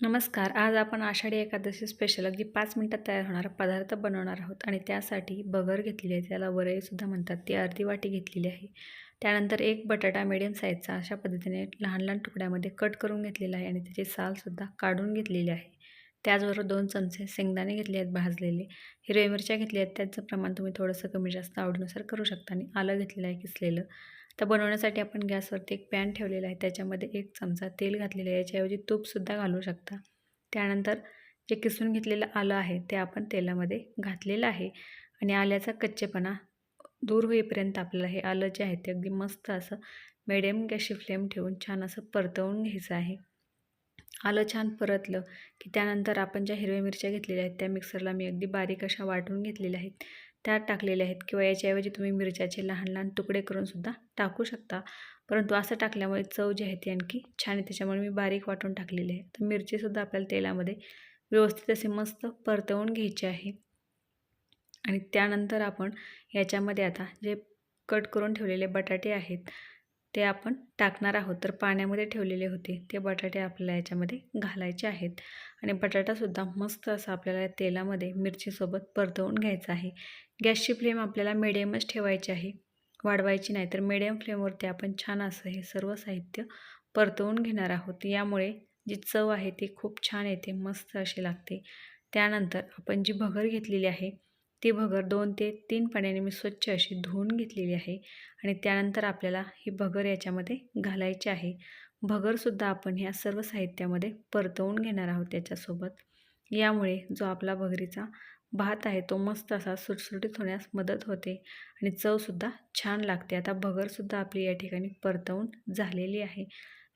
नमस्कार. आज आपण आषाढी एकादशी स्पेशल अगदी पाच मिनटात तयार होणारा पदार्थ बनवणार आहोत आणि त्यासाठी बगर घेतलेली आहे. त्याला वरईसुद्धा म्हणतात ती अर्धी वाटी घेतलेली आहे. त्यानंतर एक बटाटा मिडियम साईजचा अशा पद्धतीने लहान लहान तुकड्यामध्ये कट करून घेतलेला आहे आणि त्याची सालसुद्धा काढून घेतलेली आहे. त्याचबरोबर दोन चमचे शेंगदाणे घेतले आहेत भाजलेले. हिरव्या मिरच्या घेतल्या आहेत. त्याचं प्रमाण तुम्ही थोडंसं कमी जास्त आवडीनुसार करू शकता आणि आलं घेतलेलं आहे किसलेलं. तर बनवण्यासाठी आपण गॅसवरती एक पॅन ठेवलेला आहे. त्याच्यामध्ये एक चमचा तेल घातलेलं आहे. याच्याऐवजी तूपसुद्धा घालू शकता. त्यानंतर जे किसून घेतलेलं आलं आहे ते आपण तेलामध्ये घातलेलं आहे. आणि आल्याचा कच्चेपणा दूर होईपर्यंत आपल्याला हे आलं जे आहे ते अगदी मस्त असं मिडियम गॅसची फ्लेम ठेवून छान असं परतवून घ्यायचं आहे. आलं छान परतलं की त्यानंतर आपण ज्या हिरव्या मिरच्या घेतलेल्या आहेत त्या मिक्सरला मी अगदी बारीक अशा वाटून घेतलेल्या आहेत. त्यात टाकलेल्या आहेत किंवा याच्याऐवजी तुम्ही मिरच्याचे लहान लहान तुकडे करूनसुद्धा टाकू शकता. परंतु असं टाकल्यामुळे चव जी आहे ती आणखी छान आहे. त्याच्यामुळे मी बारीक वाटून टाकलेली आहे. तर मिरचीसुद्धा आपल्याला तेलामध्ये व्यवस्थित असे मस्त परतवून घ्यायचे आहे. आणि त्यानंतर आपण याच्यामध्ये आता जे कट करून ठेवलेले बटाटे आहेत ते आपण टाकणार आहोत. तर पाण्यामध्ये ठेवलेले होते. ते बटाटे आपल्याला याच्यामध्ये घालायचे आहेत. आणि बटाटासुद्धा मस्त असा आपल्याला तेलामध्ये मिरचीसोबत परतवून घ्यायचा आहे. गॅसची फ्लेम आपल्याला मिडियमच ठेवायची आहे. वाढवायची नाही तर मिडियम फ्लेमवरती आपण छान असं हे सर्व साहित्य परतवून घेणार आहोत. यामुळे जी चव आहे ती खूप छान येते मस्त अशी लागते. त्यानंतर आपण जी भगर घेतलेली आहे ती भगर दोन ते तीन पाण्याने मी स्वच्छ अशी धुवून घेतलेली आहे आणि त्यानंतर आपल्याला ही भगर याच्यामध्ये घालायची आहे. भगरसुद्धा आपण ह्या सर्व साहित्यामध्ये परतवून घेणार आहोत त्याच्यासोबत. यामुळे जो आपला भगरीचा भात आहे तो मस्त असा सुटसुटीत होण्यास मदत होते आणि चवसुद्धा छान लागते. आता भगरसुद्धा आपली या ठिकाणी परतवून झालेली आहे.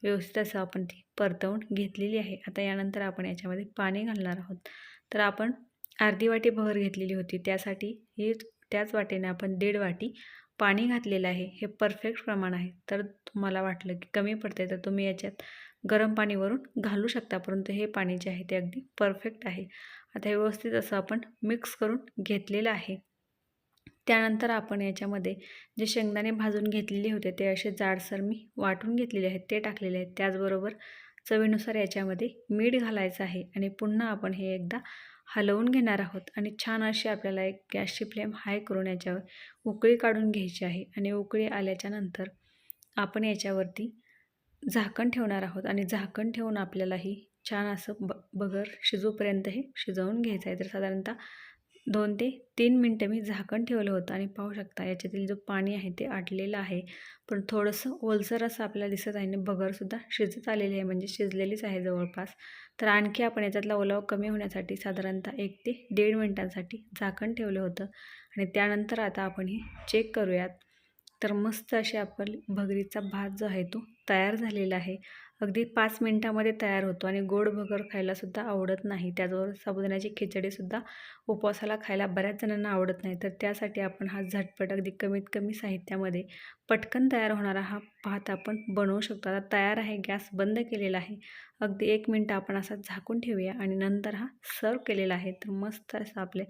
व्यवस्थित असं आपण ती परतवून घेतलेली आहे. आता यानंतर आपण याच्यामध्ये पाणी घालणार आहोत. तर आपण अर्धी वाटी भर घेतलेली होती. त्यासाठी ही त्याच वाटेने आपण दीड वाटी पाणी घातलेलं आहे. हे परफेक्ट प्रमाण आहे. तर तुम्हाला वाटलं की कमी पडते तर तुम्ही याच्यात गरम पाणीवरून घालू शकता. परंतु हे पाणी जे आहे ते अगदी परफेक्ट आहे. आता हे व्यवस्थित असं आपण मिक्स करून घेतलेलं आहे. त्यानंतर आपण याच्यामध्ये जे शेंगदाणे भाजून घेतलेले होते ते असे जाडसर मी वाटून घेतलेले आहेत. ते टाकलेले आहेत. त्याचबरोबर चवीनुसार याच्यामध्ये मीठ घालायचं आहे. आणि पुन्हा आपण हे एकदा हलवून घेणार आहोत आणि छान अशी आपल्याला एक गॅसची फ्लेम हाय करून याच्यावर उकळी काढून घ्यायची आहे आणि उकळी आल्याच्यानंतर आपण याच्यावरती झाकण ठेवणार आहोत आणि झाकण ठेवून आपल्याला ही छान असं ब बगर शिजूपर्यंत हे शिजवून घ्यायचं आहे. तर साधारणतः दोन ते तीन मिनटं मी झाकण ठेवलं होतं. आणि पाहू शकता याच्यातील जो पाणी आहे ते आटलेलं आहे. पण थोडंसं ओलसर असं आपल्याला दिसत आहे आणि बगरसुद्धा शिजत आलेली आहे. म्हणजे शिजलेलीच आहे जवळपास. तर आणखी आपण याच्यातला ओलावा कमी होण्यासाठी साधारणतः एक ते दीड मिनटांसाठी झाकण ठेवलं होतं. आणि त्यानंतर आता आपण हे चेक करूयात. तर मस्त अशी आपली भगरीचा भात जो आहे तो तयार झालेला आहे. अगदी पाच मिनटामध्ये तयार होतो आणि गोड भगर खायलासुद्धा आवडत नाही. त्याचबरोबर साबुदाण्याची खिचडीसुद्धा उपवासाला खायला बऱ्याच जणांना आवडत नाही. तर त्यासाठी आपण हा झटपट अगदी कमीत कमी साहित्यामध्ये पटकन तयार होणारा हा भात आपण बनवू शकतो. आता तयार आहे गॅस बंद केलेला आहे. अगदी एक मिनटं आपण असा झाकून ठेवूया आणि नंतर हा सर्व केलेला आहे. तर मस्त असं आपले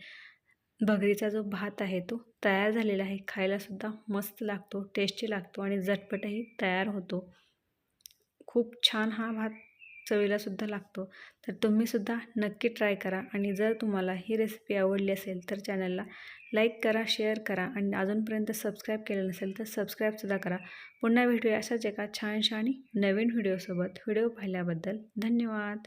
भगरीचा जो भात आहे तो तयार झालेला आहे. खायलासुद्धा मस्त लागतो टेस्टी लागतो आणि झटपटही तयार होतो. खूप छान हा भात चवीलासुद्धा लागतो. तर तुम्हीसुद्धा नक्की ट्राय करा आणि जर तुम्हाला ही रेसिपी आवडली असेल तर चॅनलला लाईक करा शेअर करा आणि अजूनपर्यंत सबस्क्राईब केलं नसेल तर सबस्क्राईबसुद्धा करा. पुन्हा भेटूया अशाच एका छानशा आणि नवीन व्हिडिओसोबत. व्हिडिओ पाहिल्याबद्दल धन्यवाद.